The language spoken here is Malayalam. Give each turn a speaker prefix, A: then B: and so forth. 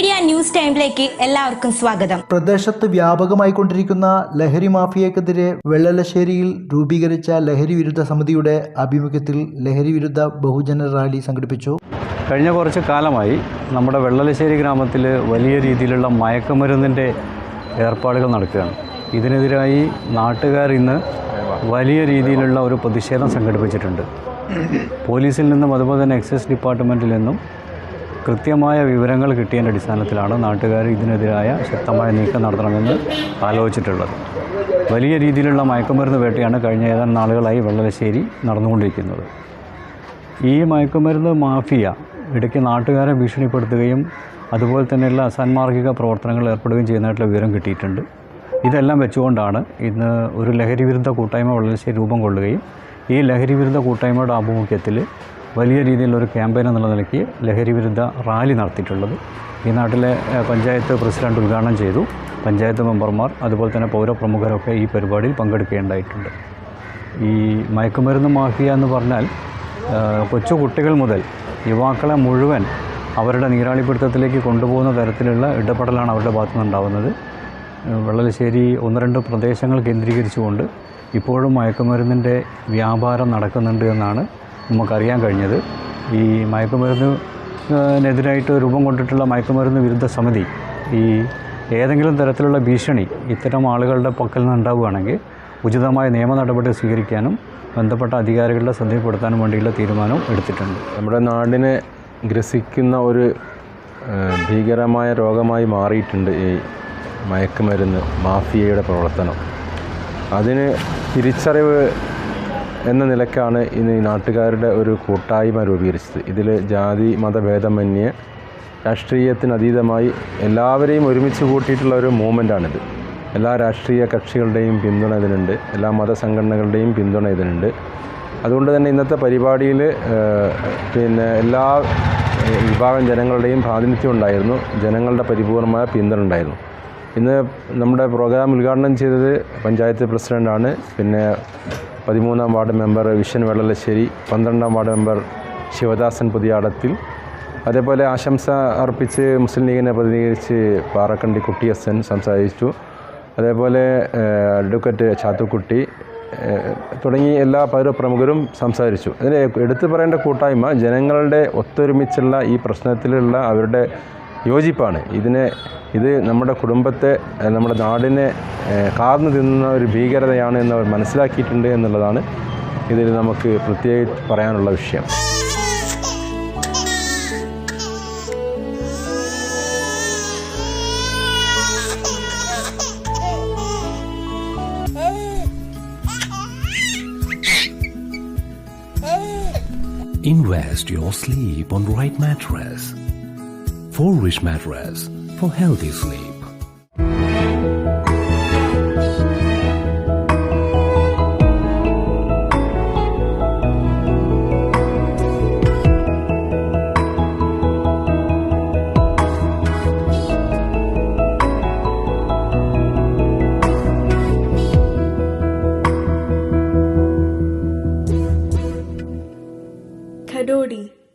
A: മീഡിയ ന്യൂസ് ടൈമിലേക്ക് എല്ലാവർക്കും സ്വാഗതം.
B: പ്രദേശത്ത് വ്യാപകമായി കൊണ്ടിരിക്കുന്ന ലഹരി മാഫിയക്കെതിരെ വെള്ളലശ്ശേരിയിൽ രൂപീകരിച്ച ലഹരി വിരുദ്ധ സമിതിയുടെ ആഭിമുഖ്യത്തിൽ ലഹരി വിരുദ്ധ ബഹുജന റാലി സംഘടിപ്പിച്ചു.
C: കഴിഞ്ഞ കുറച്ച് കാലമായി നമ്മുടെ വെള്ളലശ്ശേരി ഗ്രാമത്തിൽ വലിയ രീതിയിലുള്ള മയക്കുമരുന്നിന്റെ ഏർപ്പാടുകൾ നടക്കുകയാണ്. ഇതിനെതിരായി നാട്ടുകാർ ഇന്ന് വലിയ രീതിയിലുള്ള ഒരു പ്രതിഷേധം സംഘടിപ്പിച്ചിട്ടുണ്ട്. പോലീസിൽ നിന്നും അതുപോലെ തന്നെ എക്സൈസ് ഡിപ്പാർട്ട്മെന്റിൽ നിന്നും കൃത്യമായ വിവരങ്ങൾ കിട്ടിയതിന്റെ അടിസ്ഥാനത്തിലാണ് നാട്ടുകാർ ഇതിനെതിരായ ശക്തമായ നീക്കം നടത്തണമെന്ന് ആലോചിച്ചിട്ടുള്ളത്. വലിയ രീതിയിലുള്ള മയക്കുമരുന്ന് വേട്ടയാണ് കഴിഞ്ഞ ഏതാനും നാളുകളായി വെള്ളലശ്ശേരി നടന്നുകൊണ്ടിരിക്കുന്നത്. ഈ മയക്കുമരുന്ന് മാഫിയ ഇടയ്ക്ക് നാട്ടുകാരെ ഭീഷണിപ്പെടുത്തുകയും അതുപോലെ തന്നെയുള്ള അസാൻമാർഗിക പ്രവർത്തനങ്ങൾ ഏർപ്പെടുകയും ചെയ്യുന്നതായിട്ടുള്ള വിവരം കിട്ടിയിട്ടുണ്ട്. ഇതെല്ലാം വെച്ചുകൊണ്ടാണ് ഇന്ന് ഒരു ലഹരി വിരുദ്ധ കൂട്ടായ്മ വെള്ളലശ്ശേരി രൂപം കൊള്ളുകയും ഈ ലഹരി വിരുദ്ധ കൂട്ടായ്മയുടെ ആഭിമുഖ്യത്തിൽ വലിയ രീതിയിലുള്ളൊരു ക്യാമ്പയിൻ എന്നുള്ള നിലയ്ക്ക് ലഹരി വിരുദ്ധ റാലി നടത്തിയിട്ടുള്ളത്. ഈ നാട്ടിലെ പഞ്ചായത്ത് പ്രസിഡന്റ് ഉദ്ഘാടനം ചെയ്തു. പഞ്ചായത്ത് മെമ്പർമാർ അതുപോലെ തന്നെ പൗരപ്രമുഖരൊക്കെ ഈ പരിപാടിയിൽ പങ്കെടുക്കേണ്ടായിട്ടുണ്ട് ഈ മയക്കുമരുന്ന് മാഫിയ എന്ന് പറഞ്ഞാൽ കൊച്ചു കുട്ടികൾ മുതൽ യുവാക്കളെ മുഴുവൻ അവരുടെ നീരാളിപ്പിടുത്തത്തിലേക്ക് കൊണ്ടുപോകുന്ന തരത്തിലുള്ള ഇടപെടലാണ് അവരുടെ ഭാഗത്തു നിന്നുണ്ടാവുന്നത്. വെള്ളലശ്ശേരി ഒന്ന് രണ്ട് പ്രദേശങ്ങൾ കേന്ദ്രീകരിച്ചുകൊണ്ട് ഇപ്പോഴും മയക്കുമരുന്നിന്റെ വ്യാപാരം നടക്കുന്നുണ്ട് എന്നാണ് നമുക്കറിയാൻ കഴിഞ്ഞത്. ഈ മയക്കുമരുന്നിനെതിരായിട്ട് രൂപം കൊണ്ടിട്ടുള്ള മയക്കുമരുന്ന് വിരുദ്ധ സമിതി ഈ ഏതെങ്കിലും തരത്തിലുള്ള ഭീഷണി ഇത്തരം ആളുകളുടെ പക്കൽ നിന്ന് ഉണ്ടാവുകയാണെങ്കിൽ ഉചിതമായ നിയമ നടപടി സ്വീകരിക്കാനും ബന്ധപ്പെട്ട അധികാരികളുടെ ശ്രദ്ധയിൽപ്പെടുത്താനും വേണ്ടിയുള്ള തീരുമാനവും എടുത്തിട്ടുണ്ട്.
D: നമ്മുടെ നാടിനെ ഗ്രസിക്കുന്ന ഒരു ഭീകരമായ രോഗമായി മാറിയിട്ടുണ്ട് ഈ മയക്കുമരുന്ന് മാഫിയയുടെ പ്രവർത്തനം. അതിന് തിരിച്ചറിവ് എന്ന നിലക്കാണ് ഇന്ന് നാട്ടുകാരുടെ ഒരു കൂട്ടായ്മ രൂപീകരിച്ചത്. ഇതിൽ ജാതി മതഭേദമന്യേ രാഷ്ട്രീയത്തിനതീതമായി എല്ലാവരെയും ഒരുമിച്ച് കൂട്ടിയിട്ടുള്ള ഒരു മൂവ്മെന്റാണിത് എല്ലാ രാഷ്ട്രീയ കക്ഷികളുടെയും പിന്തുണ ഇതിനുണ്ട്. എല്ലാ മതസംഘടനകളുടെയും പിന്തുണ ഇതിനുണ്ട്. അതുകൊണ്ട് തന്നെ ഇന്നത്തെ പരിപാടിയിൽ പിന്നെ എല്ലാ വിഭാഗം ജനങ്ങളുടെയും പ്രാതിനിധ്യം ഉണ്ടായിരുന്നു. ജനങ്ങളുടെ പരിപൂർണമായ പിന്തുണ ഉണ്ടായിരുന്നു. ഇന്ന് നമ്മുടെ പ്രോഗ്രാം ഉദ്ഘാടനം ചെയ്തത് പഞ്ചായത്ത് പ്രസിഡന്റാണ് പിന്നെ പതിമൂന്നാം വാർഡ് മെമ്പർ വിഷൻ വെള്ളലശ്ശേരി പന്ത്രണ്ടാം വാർഡ് മെമ്പർ ശിവദാസൻ പുതിയാടത്തിൽ. അതേപോലെ ആശംസ അർപ്പിച്ച് മുസ്ലിം ലീഗിനെ പ്രതിനിധീകരിച്ച് പാറക്കണ്ടി കുട്ടിയസൻ സംസാരിച്ചു. അതേപോലെ അഡ്വക്കറ്റ് ചാത്തുക്കുട്ടി തുടങ്ങി എല്ലാ പൗരപ്രമുഖരും സംസാരിച്ചു. അതിന് എടുത്തു പറയേണ്ട കൂട്ടായ്മ ജനങ്ങളുടെ ഒത്തൊരുമിച്ചുള്ള ഈ പ്രശ്നത്തിലുള്ള അവരുടെ യോജിപ്പാണ് ഇതിനെ ഇത് നമ്മുടെ കുടുംബത്തെ നമ്മുടെ നാടിനെ കാർന്നു തിന്നുന്ന ഒരു ഭീകരതയാണ് എന്ന് അവർ മനസ്സിലാക്കിയിട്ടുണ്ട് എന്നുള്ളതാണ് ഇതിൽ നമുക്ക് പ്രത്യേകിച്ച് പറയാനുള്ള വിഷയം
E: Invest your sleep on right mattress. For rich mattress for healthy sleep.